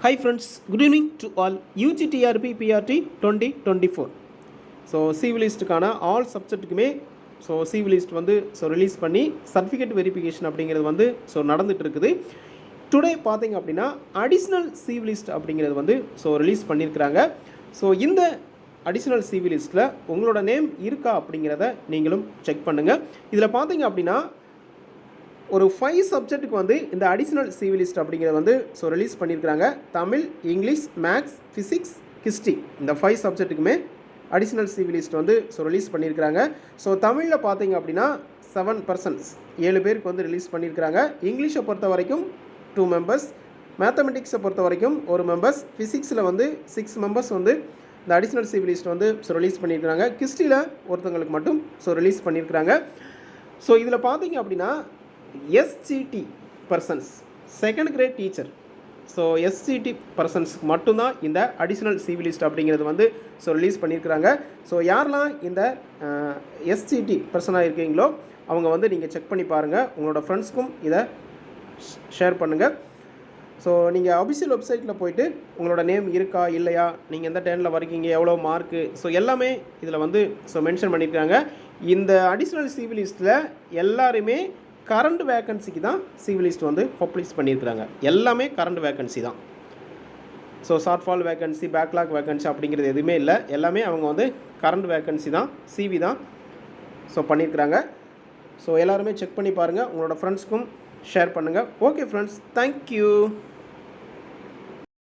Hi friends good evening to all UGTRB BRT twenty twenty four so சிவிலிஸ்ட்டுக்கான all சப்ஜெக்ட்டுக்குமே so CV list வந்து so release பண்ணி certificate verification அப்படிங்கிறது வந்து so நடந்துகிட்டு இருக்குது டுடே பார்த்தீங்க அப்படின்னா அடிஷ்னல் சிவிலிஸ்ட் அப்படிங்கிறது வந்து ஸோ ரிலீஸ் பண்ணியிருக்கிறாங்க. ஸோ இந்த அடிஷ்னல் சிவிலிஸ்ட்டில் உங்களோட நேம் இருக்கா அப்படிங்கிறத நீங்களும் செக் பண்ணுங்கள் இதில் பார்த்தீங்க அப்படின்னா ஒரு ஃபைவ் சப்ஜெக்ட்டுக்கு வந்து இந்த அடிஷ்னல் சிவிலிஸ்ட் அப்படிங்கிறத வந்து ஸோ ரிலீஸ் பண்ணியிருக்கிறாங்க Tamil English maths physics history இந்த ஃபைவ் சப்ஜெக்ட்டுக்குமே அடிஷ்னல் சிவிலிஸ்ட் வந்து ஸோ ரிலீஸ் பண்ணியிருக்கிறாங்க ஸோ தமிழில் பார்த்தீங்க அப்படின்னா செவன் பர்சன்ஸ் ஏழு பேருக்கு வந்து ரிலீஸ் பண்ணியிருக்கிறாங்க இங்கிலீஷை பொறுத்த வரைக்கும் டூ மெம்பர்ஸ் மேத்தமெட்டிக்ஸை பொறுத்த வரைக்கும் ஒரு மெம்பர்ஸ் ஃபிசிக்ஸில் வந்து சிக்ஸ் மெம்பர்ஸ் வந்து இந்த அடிஷ்னல் சிவிலிஸ்ட் வந்து ஸோ ரிலீஸ் பண்ணியிருக்கிறாங்க கிஸ்டியில் ஒருத்தவங்களுக்கு மட்டும் ஸோ ரிலீஸ் பண்ணியிருக்கிறாங்க ஸோ இதில் பார்த்தீங்க அப்படின்னா SCT persons second grade teacher so SCT பர்சன்ஸ்க்கு மட்டும்தான் இந்த அடிஷ்னல் சிவிலிஸ்ட் அப்படிங்கிறது வந்து ஸோ ரிலீஸ் பண்ணியிருக்கிறாங்க. ஸோ யாரெல்லாம் இந்த எஸ்சிடி பர்சனாக இருக்கீங்களோ அவங்க வந்து நீங்கள் செக் பண்ணி பாருங்கள் உங்களோட ஃப்ரெண்ட்ஸ்க்கும் இதை ஷேர் பண்ணுங்கள் ஸோ நீங்கள் அஃபிஷியல் வெப்சைட்டில் போயிட்டு உங்களோட நேம் இருக்கா இல்லையா நீங்கள் எந்த டேனில் வரீங்க எவ்வளோ மார்க்கு ஸோ எல்லாமே இதில் வந்து ஸோ மென்ஷன் பண்ணியிருக்காங்க. இந்த அடிஷ்னல் சிவிலிஸ்ட்டில் எல்லாருமே கரண்ட் வேக்கன்சிக்கு தான் சிவிலிஸ்ட் வந்து பப்ளிஷ் பண்ணியிருக்கிறாங்க. எல்லாமே கரண்ட் வேக்கன்சி தான். So short fall vacancy backlog vacancy அப்படிங்கிறது எதுவுமே இல்லை. எல்லாமே அவங்க வந்து கரண்ட் வேக்கன்சி தான் சிவி தான் ஸோ பண்ணியிருக்கிறாங்க. ஸோ எல்லாருமே செக் பண்ணி பாருங்கள் உங்களோட ஃப்ரெண்ட்ஸ்க்கும் ஷேர் பண்ணுங்கள் ஓகே ஃப்ரெண்ட்ஸ் தேங்க்யூ